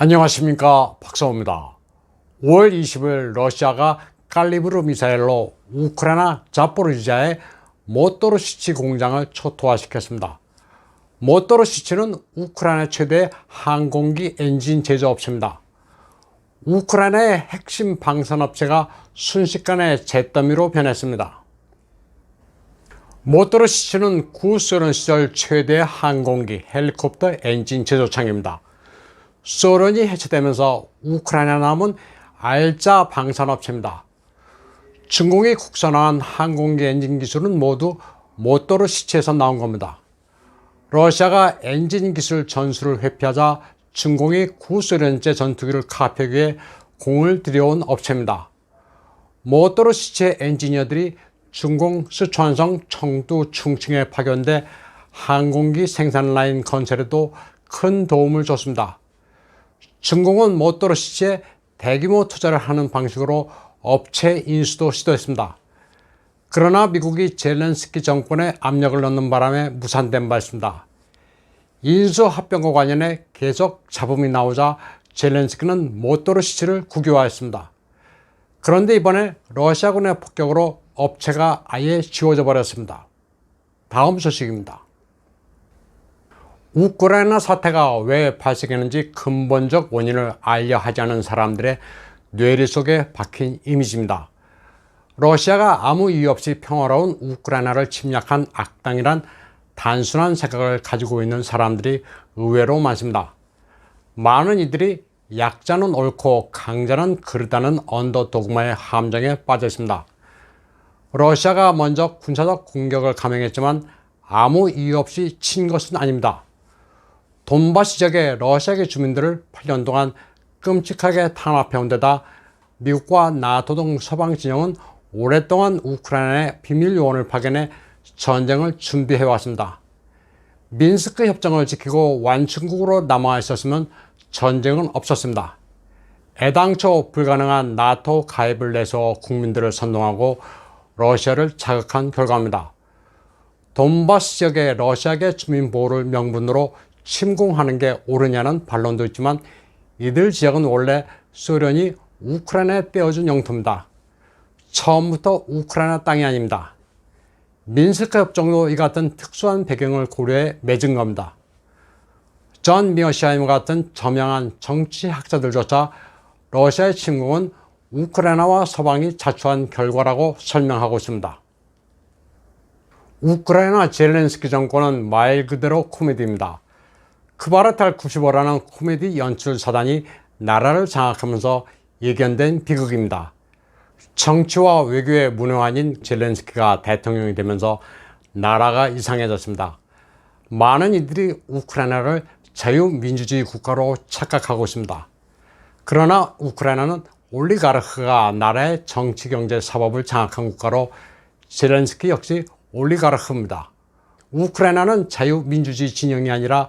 안녕하십니까 박사호입니다. 5월 20일 러시아가 칼리브르 미사일로 우크라이나 자포리지아의 모토로시치 공장을 초토화시켰습니다. 모토로시치는 우크라이나 최대 항공기 엔진 제조업체입니다. 우크라이나의 핵심 방산업체가 순식간에 잿더미로 변했습니다. 모토로시치는 구소련 시절 최대 항공기 헬리콥터 엔진 제조창입니다. 소련이 해체되면서 우크라이나 남은 알자 방산업체입니다. 중공이 국산화한 항공기 엔진 기술은 모두 모토로시치에서 나온 겁니다. 러시아가 엔진 기술 전술을 회피하자 중공이 구소련제 전투기를 카피하기 위해 공을 들여온 업체입니다. 모토로시치의 엔지니어들이 중공 스촨성 청두 충칭에 파견돼 항공기 생산 라인 건설에도 큰 도움을 줬습니다. 중공은 모토로시치에 대규모 투자를 하는 방식으로 업체 인수도 시도했습니다. 그러나 미국이 젤렌스키 정권에 압력을 넣는 바람에 무산된 바 있습니다. 인수 합병과 관련해 계속 잡음이 나오자 젤렌스키는 모토로시치를 국유화했습니다. 그런데 이번에 러시아군의 폭격으로 업체가 아예 지워져 버렸습니다. 다음 소식입니다. 우크라이나 사태가 왜 발생했는지 근본적 원인을 알려 하지 않은 사람들의 뇌리 속에 박힌 이미지입니다. 러시아가 아무 이유 없이 평화로운 우크라이나를 침략한 악당이란 단순한 생각을 가지고 있는 사람들이 의외로 많습니다. 많은 이들이 약자는 옳고 강자는 그르다는 언더도그마의 함정에 빠져 있습니다. 러시아가 먼저 군사적 공격을 감행했지만 아무 이유 없이 친 것은 아닙니다. 돈바스 지역의 러시아계 주민들을 8년 동안 끔찍하게 탄압해온 데다 미국과 나토 등 서방 진영은 오랫동안 우크라이나에 비밀 요원을 파견해 전쟁을 준비해 왔습니다. 민스크 협정을 지키고 완충국으로 남아 있었으면 전쟁은 없었습니다. 애당초 불가능한 나토 가입을 내서 국민들을 선동하고 러시아를 자극한 결과입니다. 돈바스 지역의 러시아계 주민 보호를 명분으로 침공하는 게 옳으냐는 반론도 있지만 이들 지역은 원래 소련이 우크라이나에 떼어준 영토입니다. 처음부터 우크라이나 땅이 아닙니다. 민스크 협정도 이 같은 특수한 배경을 고려해 맺은 겁니다. 전 미어시아임 같은 저명한 정치학자들조차 러시아의 침공은 우크라이나와 서방이 자초한 결과라고 설명하고 있습니다. 우크라이나 젤렌스키 정권은 말 그대로 코미디입니다. 크바르탈 95라는 코미디 연출 사단이 나라를 장악하면서 예견된 비극입니다. 정치와 외교의 문외한인 젤렌스키가 대통령이 되면서 나라가 이상해졌습니다. 많은 이들이 우크라이나를 자유민주주의 국가로 착각하고 있습니다. 그러나 우크라이나는 올리가르크가 나라의 정치, 경제, 사법을 장악한 국가로 젤렌스키 역시 올리가르크입니다. 우크라이나는 자유민주주의 진영이 아니라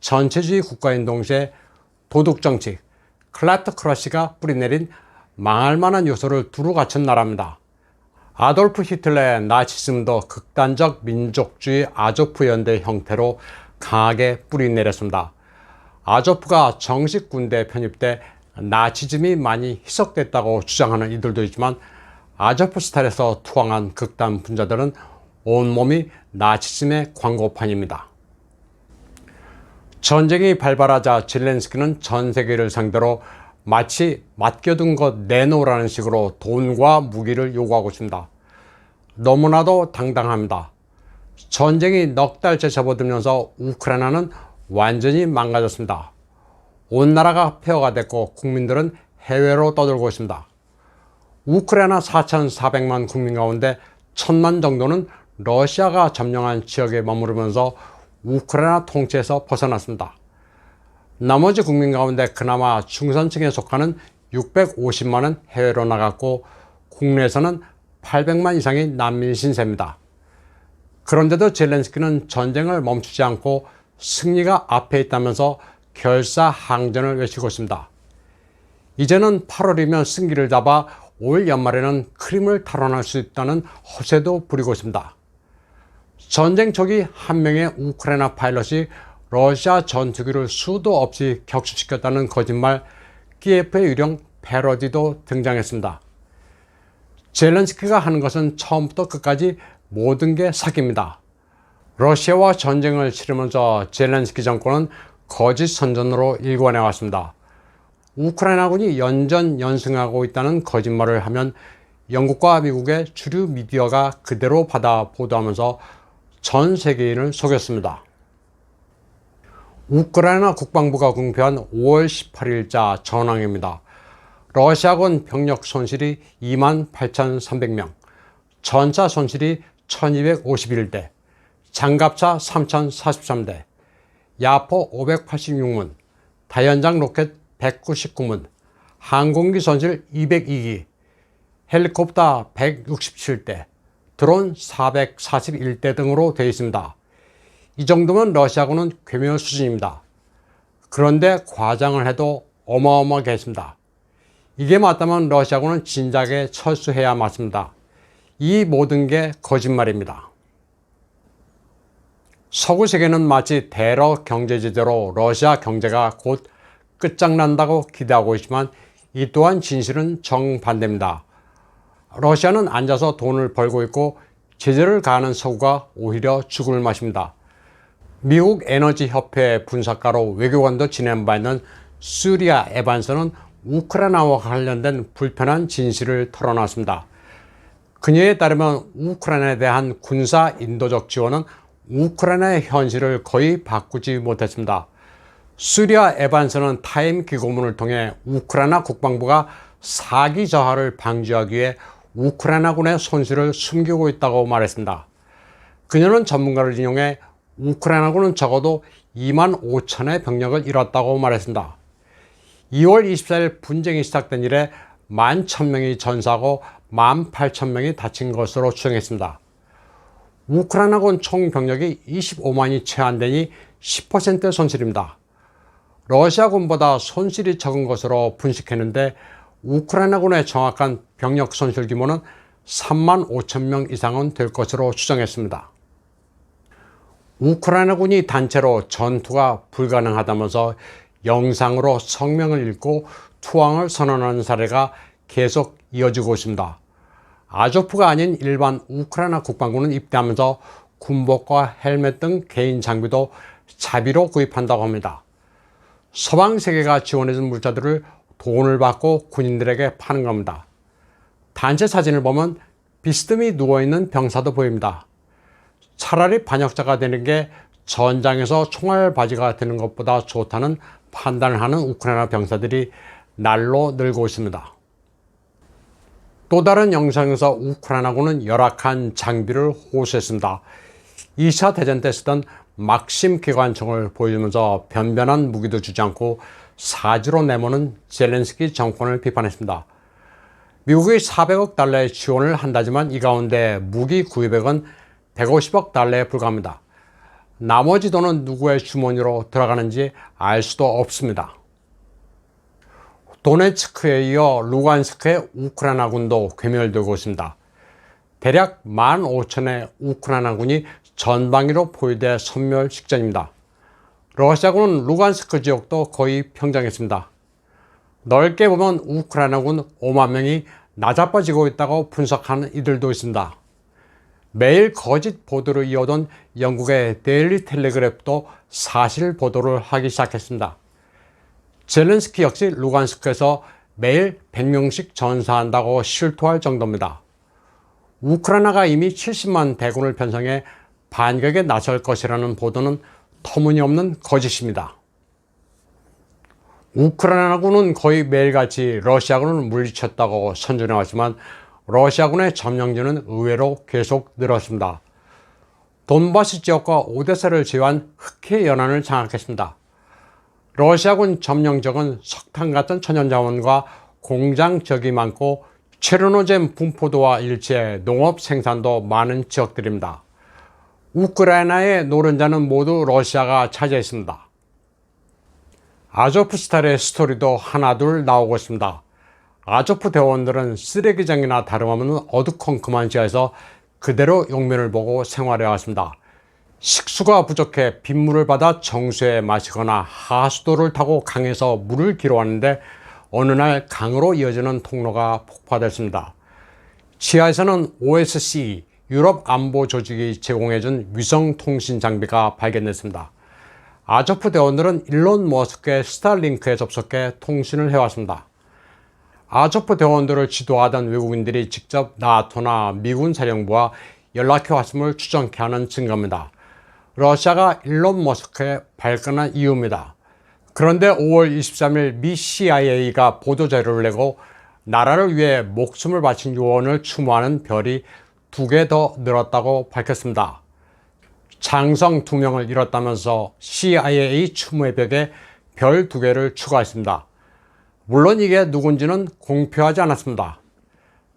전체주의 국가인 동시에 도둑정치, 클라트크러시가 뿌리내린 망할 만한 요소를 두루 갖춘 나라입니다. 아돌프 히틀러의 나치즘도 극단적 민족주의 아조프 연대 형태로 강하게 뿌리내렸습니다. 아조프가 정식 군대에 편입돼 나치즘이 많이 희석됐다고 주장하는 이들도 있지만 아조프 스타일에서 투항한 극단 분자들은 온몸이 나치즘의 광고판입니다. 전쟁이 발발하자 젤렌스키는 전 세계를 상대로 마치 맡겨둔 것 내놓으라는 식으로 돈과 무기를 요구하고 있습니다. 너무나도 당당합니다. 전쟁이 넉 달째 접어들면서 우크라이나는 완전히 망가졌습니다. 온 나라가 폐허가 됐고 국민들은 해외로 떠들고 있습니다. 우크라이나 4,400만 국민 가운데 1,000만 정도는 러시아가 점령한 지역에 머무르면서 우크라이나 통치에서 벗어났습니다. 나머지 국민 가운데 그나마 중산층에 속하는 650만은 해외로 나갔고 국내에서는 800만 이상이 난민 신세입니다. 그런데도 젤렌스키는 전쟁을 멈추지 않고 승리가 앞에 있다면서 결사항전을 외치고 있습니다. 이제는 8월이면 승기를 잡아 올 연말에는 크림을 탈환할 수 있다는 허세도 부리고 있습니다. 전쟁 초기 한 명의 우크라이나 파일럿이 러시아 전투기를 수도 없이 격추시켰다는 거짓말 키예프의 유령 패러디도 등장했습니다. 젤렌스키가 하는 것은 처음부터 끝까지 모든 게 사기입니다. 러시아와 전쟁을 치르면서 젤렌스키 정권은 거짓 선전으로 일관해 왔습니다. 우크라이나군이 연전 연승하고 있다는 거짓말을 하면 영국과 미국의 주류 미디어가 그대로 받아 보도하면서 전 세계인을 속였습니다. 우크라이나 국방부가 공표한 5월 18일자 전황입니다. 러시아군 병력 손실이 2만 8,300명, 전차 손실이 1,251대, 장갑차 3,043대, 야포 586문, 다연장 로켓 199문, 항공기 손실 202기, 헬리콥터 167대, 드론 441대 등으로 되어 있습니다. 이 정도면 러시아군은 괴멸 수준입니다. 그런데 과장을 해도 어마어마하게 했습니다. 이게 맞다면 러시아군은 진작에 철수해야 맞습니다. 이 모든 게 거짓말입니다. 서구 세계는 마치 대러 경제제대로 러시아 경제가 곧 끝장난다고 기대하고 있지만 이 또한 진실은 정반대입니다. 러시아는 앉아서 돈을 벌고 있고 제재를 가하는 서구가 오히려 죽을 맛입니다. 미국 에너지 협회 분석가로 외교관도 지낸 바 있는 수리아 에반스는 우크라이나와 관련된 불편한 진실을 털어놨습니다. 그녀에 따르면 우크라이나에 대한 군사 인도적 지원은 우크라이나의 현실을 거의 바꾸지 못했습니다. 수리아 에반스는 타임 기고문을 통해 우크라이나 국방부가 사기 저하를 방지하기 위해 우크라이나군의 손실을 숨기고 있다고 말했습니다. 그녀는 전문가를 인용해 우크라이나군은 적어도 2만 5천의 병력을 잃었다고 말했습니다. 2월 24일 분쟁이 시작된 이래 1만 1천명이 전사하고 1만 8천 명이 다친 것으로 추정했습니다. 우크라이나군 총 병력이 25만이 채 안 되니 10% 손실입니다. 러시아군보다 손실이 적은 것으로 분식했는데 우크라이나군의 정확한 병력 손실 규모는 3만 5천 명 이상은 될 것으로 추정했습니다. 우크라이나군이 단체로 전투가 불가능하다면서 영상으로 성명을 읽고 투항을 선언하는 사례가 계속 이어지고 있습니다. 아조프가 아닌 일반 우크라이나 국방군은 입대하면서 군복과 헬멧 등 개인 장비도 자비로 구입한다고 합니다. 서방 세계가 지원해준 물자들을 돈을 받고 군인들에게 파는 겁니다. 단체 사진을 보면 비스듬히 누워있는 병사도 보입니다. 차라리 반역자가 되는 게 전장에서 총알 바지가 되는 것보다 좋다는 판단을 하는 우크라이나 병사들이 날로 늘고 있습니다. 또 다른 영상에서 우크라이나군은 열악한 장비를 호소했습니다. 2차 대전 때 쓰던 막심 기관총을 보여주면서 변변한 무기도 주지 않고 사지로 내모는 젤렌스키 정권을 비판했습니다. 미국이 400억 달러의 지원을 한다지만 이 가운데 무기 구입액은 150억 달러에 불과합니다. 나머지 돈은 누구의 주머니로 들어가는지 알 수도 없습니다. 도네츠크에 이어 루간스크의 우크라이나군도 괴멸되고 있습니다. 대략 15,000의 우크라이나군이 전방위로 포위돼 섬멸 직전입니다. 러시아군은 루간스크 지역도 거의 평정했습니다. 넓게 보면 우크라이나군 5만 명이 낮아빠지고 있다고 분석하는 이들도 있습니다. 매일 거짓 보도를 이어던 영국의 데일리 텔레그래프도 사실 보도를 하기 시작했습니다. 젤렌스키 역시 루간스크에서 매일 100명씩 전사한다고 실토할 정도입니다. 우크라이나가 이미 70만 대군을 편성해 반격에 나설 것이라는 보도는 터무니없는 거짓입니다. 우크라이나군은 거의 매일같이 러시아군을 물리쳤다고 선전해왔지만 러시아군의 점령지는 의외로 계속 늘었습니다. 돈바스 지역과 오데사를 제외한 흑해 연안을 장악했습니다. 러시아군 점령적은 석탄 같은 천연자원과 공장적이 많고 체르노젠 분포도와 일치해 농업 생산도 많은 지역들입니다. 우크라이나의 노른자는 모두 러시아가 차지했습니다. 아조프스탈의 스토리도 하나둘 나오고 있습니다. 아조프 대원들은 쓰레기장이나 다름없는 어두컴컴한 지하에서 그대로 용면을 보고 생활해 왔습니다. 식수가 부족해 빗물을 받아 정수에 마시거나 하수도를 타고 강에서 물을 기로하는데 어느 날 강으로 이어지는 통로가 폭파됐습니다. 지하에서는 OSCE 유럽 안보 조직이 제공해준 위성 통신 장비가 발견됐습니다. 아조프 대원들은 일론 머스크의 스타링크에 접속해 통신을 해왔습니다. 아조프 대원들을 지도하던 외국인들이 직접 나토나 미군 사령부와 연락해 왔음을 추정케 하는 증거입니다. 러시아가 일론 머스크에 발끈한 이유입니다. 그런데 5월 23일 미 CIA가 보도자료를 내고 나라를 위해 목숨을 바친 요원을 추모하는 별이 두 개 더 늘었다고 밝혔습니다. 장성 두 명을 잃었다면서 CIA 추모의 벽에 별 두 개를 추가했습니다. 물론 이게 누군지는 공표하지 않았습니다.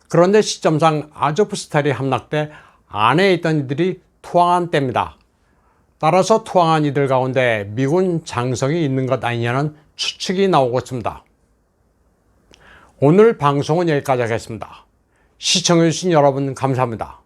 그런데 시점상 아조프스탈이 함락돼 안에 있던 이들이 투항한 때입니다. 따라서 투항한 이들 가운데 미군 장성이 있는 것 아니냐는 추측이 나오고 있습니다. 오늘 방송은 여기까지 하겠습니다. 시청해주신 여러분 감사합니다.